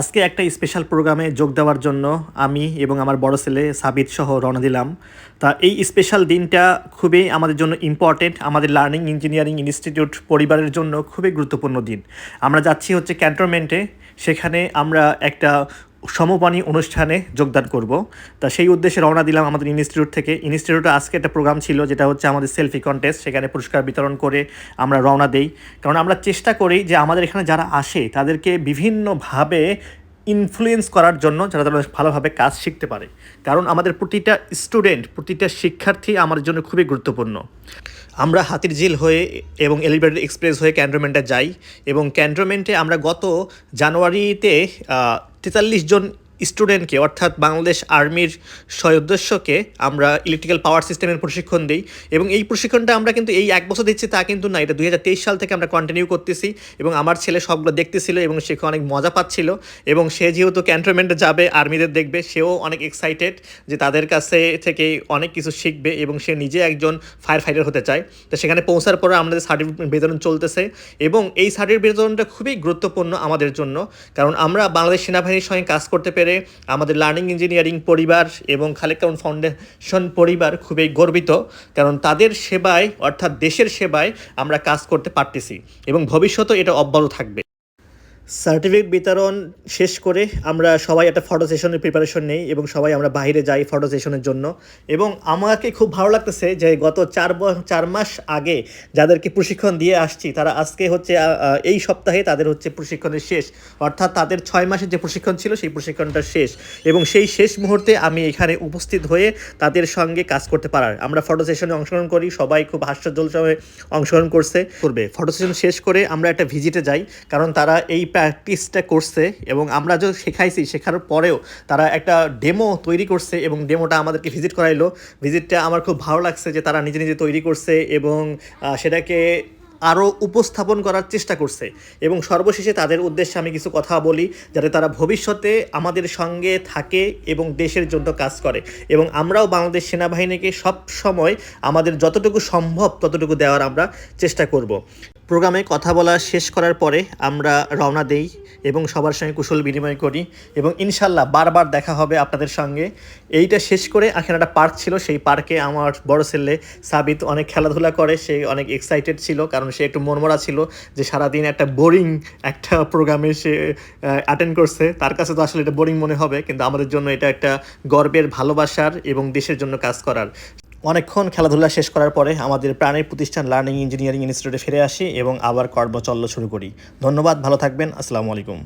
আজকে একটা স্পেশাল প্রোগ্রামে যোগ দেওয়ার জন্য আমি এবং আমার বড় ছেলে সাবিত সহ রওনা দিলাম। তা এই স্পেশাল দিনটা খুবই আমাদের জন্য ইম্পর্টেন্ট আমাদের লার্নিং ইঞ্জিনিয়ারিং ইনস্টিটিউট পরিবারের জন্য খুবই গুরুত্বপূর্ণ দিন। আমরা যাচ্ছি হচ্ছে ক্যান্টনমেন্টে সেখানে আমরা একটা সমপানি অনুষ্ঠানে যোগদান করব। তা সেই উদ্দেশ্যে রওনা দিলাম আমাদের ইনস্টিটিউট থেকে। ইনস্টিটিউটে আজকে একটা প্রোগ্রাম ছিল, যেটা হচ্ছে আমাদের সেলফি কন্টেস্ট। সেখানে পুরস্কার বিতরণ করে আমরা রওনা দেই। কারণ আমরা চেষ্টা করি যে আমাদের এখানে যারা আসে, তাদেরকে বিভিন্নভাবে ইনফ্লুয়েন্স করার জন্য যারা তারা ভালোভাবে কাজ শিখতে পারে। কারণ আমাদের প্রতিটা স্টুডেন্ট প্রতিটা শিক্ষার্থী আমাদের জন্য খুবই গুরুত্বপূর্ণ। আমরা হাতির ঝিল হয়ে এবং এলিভেটেড এক্সপ্রেস হয়ে ক্যান্টনমেন্টে যাই এবং ক্যান্টনমেন্টে আমরা গত জানুয়ারিতে তেতাল্লিশ জন স্টুডেন্টকে, অর্থাৎ বাংলাদেশ আর্মির সদস্যকে আমরা ইলেকট্রিক্যাল পাওয়ার সিস্টেমের প্রশিক্ষণ দিই এবং এই প্রশিক্ষণটা আমরা কিন্তু এই এক বছর দিচ্ছি তা কিন্তু না, এটা দুই হাজার তেইশ সাল থেকে আমরা কন্টিনিউ করতেছি এবং আমার ছেলে সবগুলো দেখতেছিল এবং সে অনেক মজা পাচ্ছিল এবং সে যেহেতু ক্যান্টনমেন্টে যাবে, আর্মিদের দেখবে, সেও অনেক এক্সাইটেড যে তাদের কাছে থেকে অনেক কিছু শিখবে এবং সে নিজে একজন ফায়ার ফাইটার হতে চায়। তো সেখানে পৌঁছার পরে আমাদের সার্টিফিকেট বিতরণ চলতেছে এবং এই সার্টিফিকেট বিতরণটা খুবই গুরুত্বপূর্ণ আমাদের জন্য, কারণ আমরা বাংলাদেশ সেনাবাহিনীর সঙ্গে কাজ করতে পেরে আমাদের লার্নিং ইঞ্জিনিয়ারিং পরিবার এবং খালেক কাউন ফাউন্ডেশন পরিবার খুবই গর্বিত, কারণ তাদের সেবায়, অর্থাৎ দেশের সেবায় আমরা কাজ করতে পারতেছি এবং ভবিষ্যতেও এটা অব্যাহত থাকবে। সার্টিফিকেট বিতরণ শেষ করে আমরা সবাই একটা ফটো সেশনের প্রিপারেশন নেই এবং সবাই আমরা বাইরে যাই ফটো সেশনের জন্য। এবং আমাকে খুব ভালো লাগতেছে যে গত চার চার মাস আগে যাদেরকে প্রশিক্ষণ দিয়ে আসছি, তারা আজকে হচ্ছে এই সপ্তাহে তাদের হচ্ছে প্রশিক্ষণের শেষ। অর্থাৎ তাদের ছয় মাসের যে প্রশিক্ষণ ছিল, সেই প্রশিক্ষণটা শেষ। এবং সেই শেষ মুহূর্তে আমি এখানে উপস্থিত হয়ে তাদের সঙ্গে কাজ করতে পারার। আমরা ফটো সেশনে অংশগ্রহণ করি, সবাই খুব হাস্যজ্জ্বলভাবে অংশগ্রহণ করছে। করবে। ফটো সেশন শেষ করে আমরা একটা ভিজিটে যাই, কারণ তারা এই প্র্যাকটিসটা করছে এবং আমরা যে শেখাইছি, শেখার পরেও তারা একটা ডেমো তৈরি করছে এবং ডেমোটা আমাদেরকে ভিজিট করাইলো। ভিজিটটা আমার খুব ভালো লাগছে যে তারা নিজে নিজে তৈরি করছে এবং সেটাকে আরও উপস্থাপন করার চেষ্টা করছে। এবং সর্বশেষে তাদের উদ্দেশ্যে আমি কিছু কথা বলি, যাতে তারা ভবিষ্যতে আমাদের সঙ্গে থাকে এবং দেশের জন্য কাজ করে। এবং আমরাও বাংলাদেশ সেনাবাহিনীকে সব সময় আমাদের যতটুকু সম্ভব ততটুকু দেওয়ার আমরা চেষ্টা করব। প্রোগ্রামে কথা বলা শেষ করার পরে আমরা রওনা দেই এবং সবার সঙ্গে কুশল বিনিময় করি এবং ইনশাল্লাহ বারবার দেখা হবে আপনাদের সঙ্গে। এইটা শেষ করে এখানে একটা পার্ক ছিল, সেই পার্কে আমার বড় ছেলে সাবিত অনেক খেলাধুলা করে, সে অনেক এক্সাইটেড ছিল কারণ সে একটু মনমরা ছিল যে সারাদিন একটা বোরিং একটা প্রোগ্রামে সে অ্যাটেন্ড করছে। তার কাছে তো আসলে এটা বোরিং মনে হবে, কিন্তু আমাদের জন্য এটা একটা গর্বের, ভালোবাসার এবং দেশের জন্য কাজ করার। অনেকক্ষণ খেলাধুলা শেষ করার পরে আমাদের প্রাণের প্রতিষ্ঠান লার্নিং ইঞ্জিনিয়ারিং ইনস্টিটিউটে ফিরে আসি এবং আবার কর্মচল্য শুরু করি। ধন্যবাদ, ভালো থাকবেন, আসসালামু আলাইকুম।